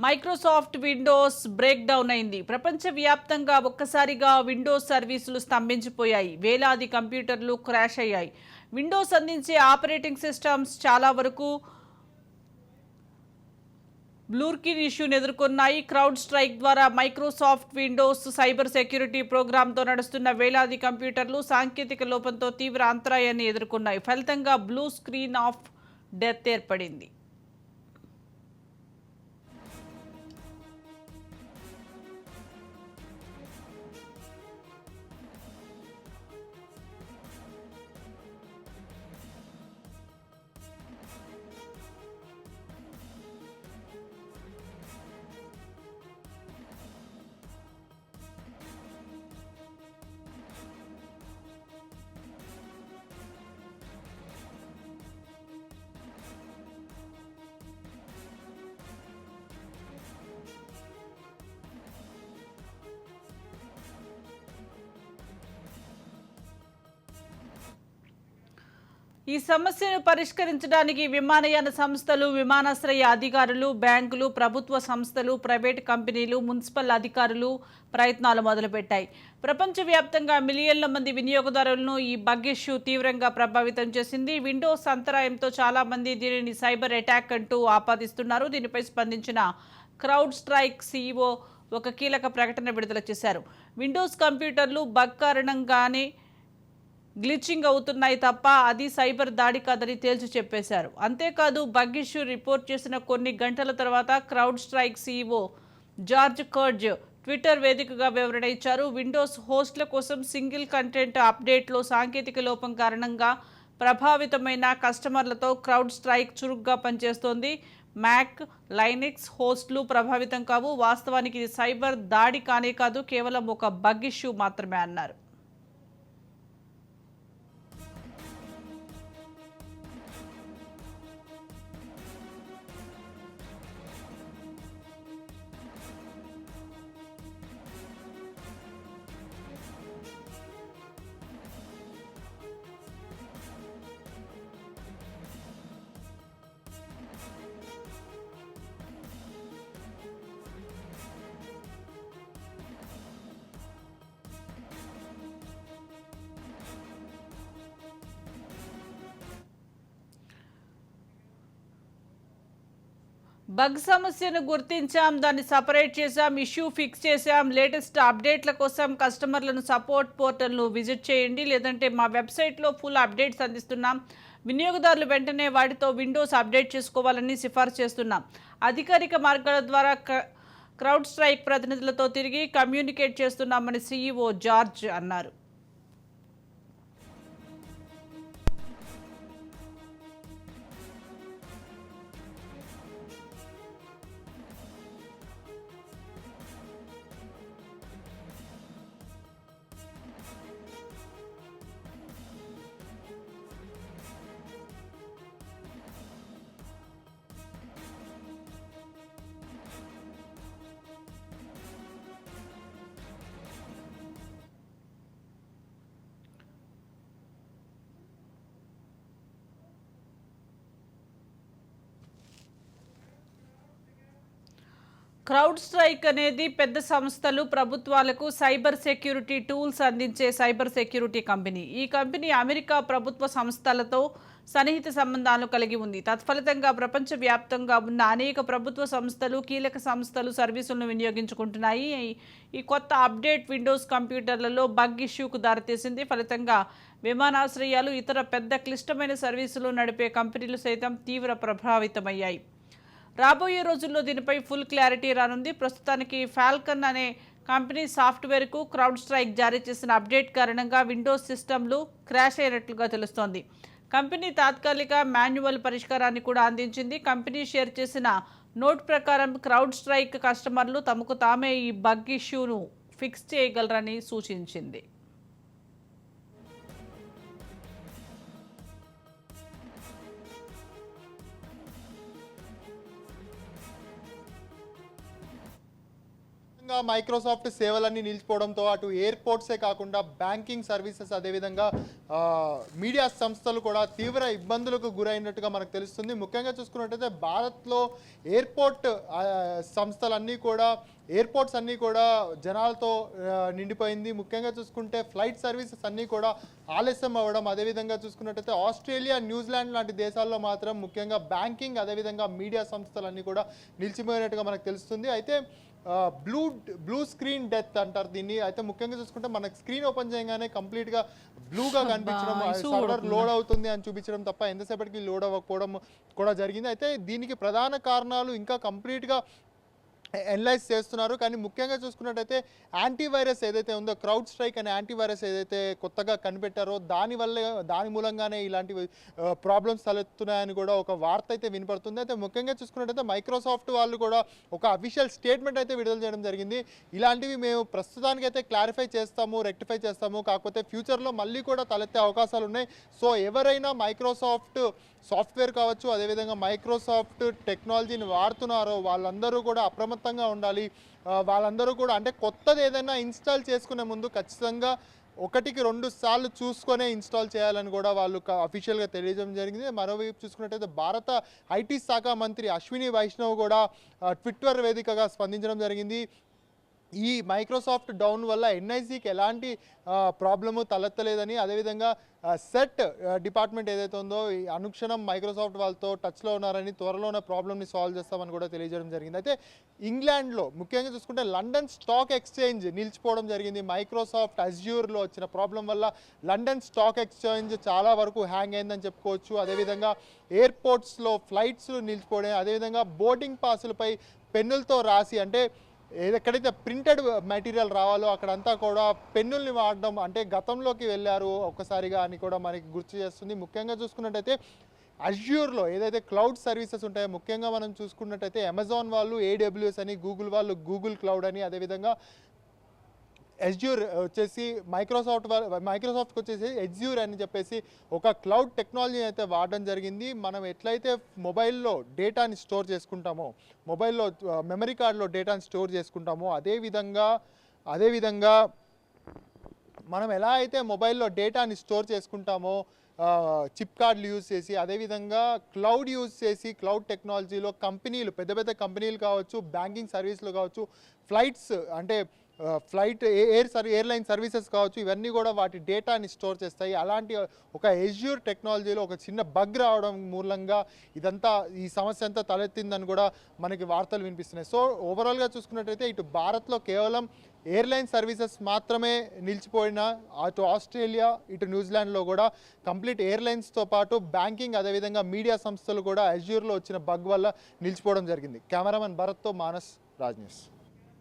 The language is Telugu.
మైక్రోసాఫ్ట్ విండోస్ బ్రేక్ డౌన్ అయింది. ప్రపంచవ్యాప్తంగా ఒక్కసారిగా విండోస్ సర్వీసులు స్తంభించిపోయాయి. వేలాది కంప్యూటర్లు క్రాష్ అయ్యాయి. విండోస్ అందించే ఆపరేటింగ్ సిస్టమ్స్ చాలా వరకు బ్లూర్కిన్ ఇష్యూని ఎదుర్కొన్నాయి. క్రౌడ్ స్ట్రైక్ ద్వారా మైక్రోసాఫ్ట్ విండోస్ సైబర్ సెక్యూరిటీ ప్రోగ్రాంతో నడుస్తున్న వేలాది కంప్యూటర్లు సాంకేతిక లోపంతో తీవ్ర అంతరాయాన్ని ఎదుర్కొన్నాయి. ఫలితంగా బ్లూ స్క్రీన్ ఆఫ్ డెత్ ఏర్పడింది. ఈ సమస్యను పరిష్కరించడానికి విమానయాన సంస్థలు విమానాశ్రయ అధికారులు బ్యాంకులు ప్రభుత్వ సంస్థలు ప్రైవేట్ కంపెనీలు మున్సిపల్ అధికారులు ప్రయత్నాలు మొదలుపెట్టాయి. ప్రపంచవ్యాప్తంగా మిలియన్ల మంది వినియోగదారులను ఈ బగ్ ఇష్యూ తీవ్రంగా ప్రభావితం చేసింది. విండోస్ అంతరాయంతో చాలామంది దీనిని సైబర్ అటాక్ అంటూ ఆపాదిస్తున్నారు. దీనిపై స్పందించిన క్రౌడ్ స్ట్రైక్ సీఈఓ ఒక కీలక ప్రకటన విడుదల చేశారు. విండోస్ కంప్యూటర్లు బగ్ కారణంగానే గ్లిచింగ్ అవుతున్నాయి తప్ప అది సైబర్ దాడి కాదని తేల్చి చెప్పేశారు. అంతేకాదు బగ్ ఇష్యూ రిపోర్ట్ చేసిన కొన్ని గంటల తర్వాత CrowdStrike CEO George Kurtz Twitter వేదికగా వివరణ ఇచ్చారు. విండోస్ హోస్ట్ల కోసం సింగిల్ కంటెంట్ అప్డేట్లో సాంకేతిక లోపం కారణంగా ప్రభావితమైన కస్టమర్లతో క్రౌడ్ స్ట్రైక్ చురుగ్గా పనిచేస్తోంది. మ్యాక్ లైనిక్స్ హోస్ట్లు ప్రభావితం కావు. వాస్తవానికి ఇది సైబర్ దాడి కానే కాదు కేవలం ఒక బగ్ ఇష్యూ మాత్రమే అన్నారు. బగ్ సమస్యను గుర్తించాం దాన్ని సపరేట్ చేశాం ఇష్యూ ఫిక్స్ చేశాం. లేటెస్ట్ అప్డేట్ల కోసం కస్టమర్లను సపోర్ట్ పోర్టల్ను విజిట్ చేయండి. లేదంటే మా వెబ్సైట్లో ఫుల్ అప్డేట్స్ అందిస్తున్నాం. వినియోగదారులు వెంటనే వాటితో విండోస్ అప్డేట్ చేసుకోవాలని సిఫార్సు చేస్తున్నాం. అధికారిక మార్గాల ద్వారా క్రౌడ్ స్ట్రైక్ ప్రతినిధులతో తిరిగి కమ్యూనికేట్ చేస్తున్నామని సీఈఓ జార్జ్ అన్నారు. క్రౌడ్ స్ట్రైక్ అనేది పెద్ద సంస్థలు ప్రభుత్వాలకు సైబర్ సెక్యూరిటీ టూల్స్ అందించే సైబర్ సెక్యూరిటీ కంపెనీ. ఈ కంపెనీ అమెరికా ప్రభుత్వ సంస్థలతో సన్నిహిత సంబంధాలు కలిగి ఉంది. తత్ఫలితంగా ప్రపంచవ్యాప్తంగా ఉన్న అనేక ప్రభుత్వ సంస్థలు కీలక సంస్థలు సర్వీసులను వినియోగించుకుంటున్నాయి. ఈ- కొత్త అప్డేట్ విండోస్ కంప్యూటర్లలో బగ్ ఇష్యూకు దారితీసింది. ఫలితంగా విమానాశ్రయాలు ఇతర పెద్ద క్లిష్టమైన సర్వీసులు నడిపే కంపెనీలు సైతం తీవ్ర ప్రభావితమయ్యాయి. రాబోయే రోజుల్లో దీనిపై ఫుల్ క్లారిటీ రానుంది. ప్రస్తుతానికి ఫాల్కన్ అనే కంపెనీ సాఫ్ట్వేర్కు క్రౌడ్ స్ట్రైక్ జారీ చేసిన అప్డేట్ కారణంగా విండోస్ సిస్టమ్లు క్రాష్ అయినట్లుగా తెలుస్తోంది. కంపెనీ తాత్కాలిక మాన్యువల్ పరిష్కారాన్ని కూడా అందించింది. కంపెనీ షేర్ చేసిన నోట్ ప్రకారం క్రౌడ్ స్ట్రైక్ కస్టమర్లు తమకు తామే ఈ బగ్ ఇష్యూను ఫిక్స్ చేయగలరని సూచించింది. ముఖ్యంగా మైక్రోసాఫ్ట్ సేవలన్నీ నిలిచిపోవడంతో అటు ఎయిర్పోర్ట్సే కాకుండా బ్యాంకింగ్ సర్వీసెస్ అదేవిధంగా మీడియా సంస్థలు కూడా తీవ్ర ఇబ్బందులకు గురైనట్టుగా మనకు తెలుస్తుంది. ముఖ్యంగా చూసుకున్నట్టయితే భారత్లో ఎయిర్పోర్ట్ సంస్థలన్నీ కూడా ఎయిర్పోర్ట్స్ అన్నీ కూడా జనాలతో నిండిపోయింది. ముఖ్యంగా చూసుకుంటే ఫ్లైట్ సర్వీసెస్ అన్నీ కూడా ఆలస్యం అవ్వడం అదేవిధంగా చూసుకున్నట్టయితే ఆస్ట్రేలియా న్యూజిలాండ్ లాంటి దేశాల్లో మాత్రం ముఖ్యంగా బ్యాంకింగ్ అదేవిధంగా మీడియా సంస్థలన్నీ కూడా నిలిచిపోయినట్టుగా మనకు తెలుస్తుంది. అయితే బ్లూ బ్లూ స్క్రీన్ డెత్ అంటారు దీన్ని అయితే ముఖ్యంగా చూసుకుంటే మనకి స్క్రీన్ ఓపెన్ చేయగానే కంప్లీట్గా బ్లూగా కనిపించడం సర్వర్? లోడ్ అవుతుంది అని చూపించడం తప్ప ఎంతసేపటికి లోడ్ అవ్వకపోవడం కూడా జరిగింది అయితే దీనికి ప్రధాన కారణాలు ఇంకా కంప్లీట్గా ఎనలైజ్ చేస్తున్నారు. కానీ ముఖ్యంగా చూసుకున్నట్టయితే యాంటీవైరస్ ఏదైతే ఉందో క్రౌడ్ స్ట్రైక్ అనే యాంటీవైరస్ ఏదైతే కొత్తగా కనిపెట్టారో దానివల్ల దాని మూలంగానే ఇలాంటి ప్రాబ్లమ్స్ తలెత్తున్నాయని కూడా ఒక వార్త అయితే వినపడుతుంది. అయితే ముఖ్యంగా చూసుకున్నట్టయితే మైక్రోసాఫ్ట్ వాళ్ళు కూడా ఒక అఫీషియల్ స్టేట్మెంట్ అయితే విడుదల చేయడం జరిగింది. ఇలాంటివి మేము ప్రస్తుతానికి అయితే క్లారిఫై చేస్తాము రెక్టిఫై చేస్తాము. కాకపోతే ఫ్యూచర్లో మళ్ళీ కూడా తలెత్తే అవకాశాలు ఉన్నాయి. సో ఎవరైనా మైక్రోసాఫ్ట్ సాఫ్ట్వేర్ కావచ్చు అదేవిధంగా మైక్రోసాఫ్ట్ టెక్నాలజీని వాడుతున్నారో వాళ్ళందరూ కూడా అప్రమత్తంగా ఉండాలి. వాళ్ళందరూ కూడా అంటే కొత్తది ఏదైనా ఇన్స్టాల్ చేసుకునే ముందు ఖచ్చితంగా ఒకటికి రెండు సార్లు చూసుకొనే ఇన్స్టాల్ చేయాలని కూడా వాళ్ళు అఫీషియల్గా తెలియజేయడం జరిగింది. మరోవైపు చూసుకున్నట్టయితే భారత ఐటీ శాఖ మంత్రి అశ్విని వైష్ణవ్ కూడా ట్విట్టర్ వేదికగా స్పందించడం జరిగింది. ఈ మైక్రోసాఫ్ట్ డౌన్ వల్ల ఎన్ఐసికి ఎలాంటి ప్రాబ్లము తలెత్తలేదని అదేవిధంగా సెట్ డిపార్ట్మెంట్ ఏదైతే ఉందో ఈ అనుక్షణం మైక్రోసాఫ్ట్ వాళ్ళతో టచ్లో ఉన్నారని త్వరలోనే ప్రాబ్లమ్ని సాల్వ్ చేస్తామని కూడా తెలియజేయడం జరిగింది. అయితే ఇంగ్లాండ్లో ముఖ్యంగా చూసుకుంటే లండన్ స్టాక్ ఎక్స్చేంజ్ నిలిచిపోవడం జరిగింది. మైక్రోసాఫ్ట్ అజ్యూర్లో వచ్చిన ప్రాబ్లం వల్ల లండన్ స్టాక్ ఎక్స్చేంజ్ చాలా వరకు హ్యాంగ్ అయిందని చెప్పుకోవచ్చు. అదేవిధంగా ఎయిర్పోర్ట్స్లో ఫ్లైట్స్ నిలిచిపోవడం అదేవిధంగా బోర్డింగ్ పాసులపై పెన్నులతో రాసి అంటే ఎక్కడైతే ప్రింటెడ్ మెటీరియల్ రావాలో అక్కడంతా కూడా పెన్నుల్ని వాడడం అంటే గతంలోకి వెళ్ళారు ఒక్కసారిగా అని కూడా మనకి గుర్తు చేస్తుంది. ముఖ్యంగా చూసుకున్నట్టయితే అజ్యూర్లో ఏదైతే క్లౌడ్ సర్వీసెస్ ఉంటాయో ముఖ్యంగా మనం చూసుకున్నట్టయితే అమెజాన్ వాళ్ళు ఏడబ్ల్యూఎస్ అని గూగుల్ వాళ్ళు గూగుల్ క్లౌడ్ అని అదేవిధంగా ఎజ్యూర్ uh, వచ్చేసి మైక్రోసాఫ్ట్ మైక్రోసాఫ్ట్కి వచ్చేసి ఎజ్యూర్ అని చెప్పేసి ఒక క్లౌడ్ టెక్నాలజీ అయితే వాడడం జరిగింది. మనం ఎట్లయితే మొబైల్లో డేటాని స్టోర్ చేసుకుంటామో మొబైల్లో మెమరీ కార్డులో డేటాని స్టోర్ చేసుకుంటామో అదేవిధంగా అదేవిధంగా మనం ఎలా అయితే మొబైల్లో డేటాని స్టోర్ చేసుకుంటామో చిప్ కార్డులు యూజ్ చేసి అదేవిధంగా క్లౌడ్ యూజ్ చేసి క్లౌడ్ టెక్నాలజీలో కంపెనీలు పెద్ద పెద్ద కంపెనీలు కావచ్చు బ్యాంకింగ్ సర్వీసులు కావచ్చు ఫ్లైట్స్ అంటే ఫ్లైట్ ఎయిర్ సర్వీ ఎయిర్లైన్ సర్వీసెస్ కావచ్చు ఇవన్నీ కూడా వాటి డేటాని స్టోర్ చేస్తాయి. అలాంటి ఒక ఎజ్యూర్ టెక్నాలజీలో ఒక చిన్న బగ్ రావడం మూలంగా ఇదంతా ఈ సమస్య అంతా తలెత్తిందని కూడా మనకి వార్తలు వినిపిస్తున్నాయి. సో ఓవరాల్గా చూసుకున్నట్టయితే ఇటు భారత్లో కేవలం ఎయిర్లైన్ సర్వీసెస్ మాత్రమే నిలిచిపోయిన అటు ఆస్ట్రేలియా ఇటు న్యూజిలాండ్లో కూడా కంప్లీట్ ఎయిర్లైన్స్తో పాటు బ్యాంకింగ్ అదేవిధంగా మీడియా సంస్థలు కూడా అజ్యూర్లో వచ్చిన బగ్ వల్ల నిలిచిపోవడం జరిగింది. కెమెరామెన్ భరత్తో మానస్ రాజ్ న్యూస్.